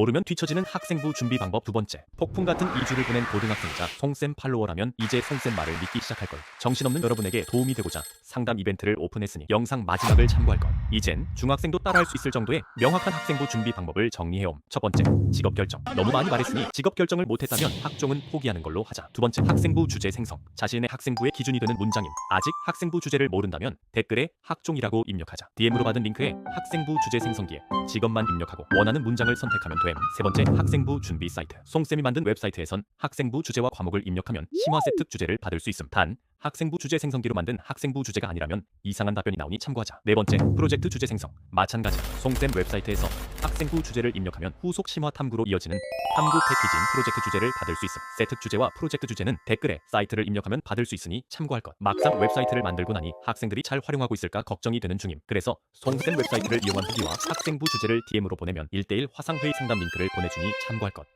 모르면 뒤처지는 학생부 준비 방법 두 번째. 폭풍 같은 2주를 보낸 고등학생이자 송쌤 팔로워라면 이제 송쌤 말을 믿기 시작할 걸. 정신없는 여러분에게 도움이 되고자 상담 이벤트를 오픈했으니 영상 마지막을 참고할 것. 이젠 중학생도 따라할 수 있을 정도의 명확한 학생부 준비 방법을 정리해옴. 첫 번째, 직업 결정. 너무 많이 말했으니 직업 결정을 못했다면 학종은 포기하는 걸로 하자. 두 번째, 학생부 주제 생성. 자신의 학생부의 기준이 되는 문장임. 아직 학생부 주제를 모른다면 댓글에 학종이라고 입력하자. DM으로 받은 링크에 학생부 주제 생성기에 직업만 입력하고 원하는 문장을 선택하면 됨. 세 번째, 학생부 준비 사이트. 송쌤이 만든 웹사이트에선 학생부 주제와 과목을 입력하면 심화 세특 주제를 받을 수 있음. 단 학생부 주제 생성기로 만든 학생부 주제가 아니라면 이상한 답변이 나오니 참고하자. 네 번째, 프로젝트 주제 생성. 마찬가지. 송쌤 웹사이트에서 학생부 주제를 입력하면 후속 심화 탐구로 이어지는 탐구 패키지인 프로젝트 주제를 받을 수 있음. 세특 주제와 프로젝트 주제는 댓글에 사이트를 입력하면 받을 수 있으니 참고할 것. 막상 웹사이트를 만들고 나니 학생들이 잘 활용하고 있을까 걱정이 되는 중임. 그래서 송쌤 웹사이트를 이용한 후기와 학생부 주제를 DM으로 보내면 1대1 화상회의 상담 링크를 보내주니 참고할 것.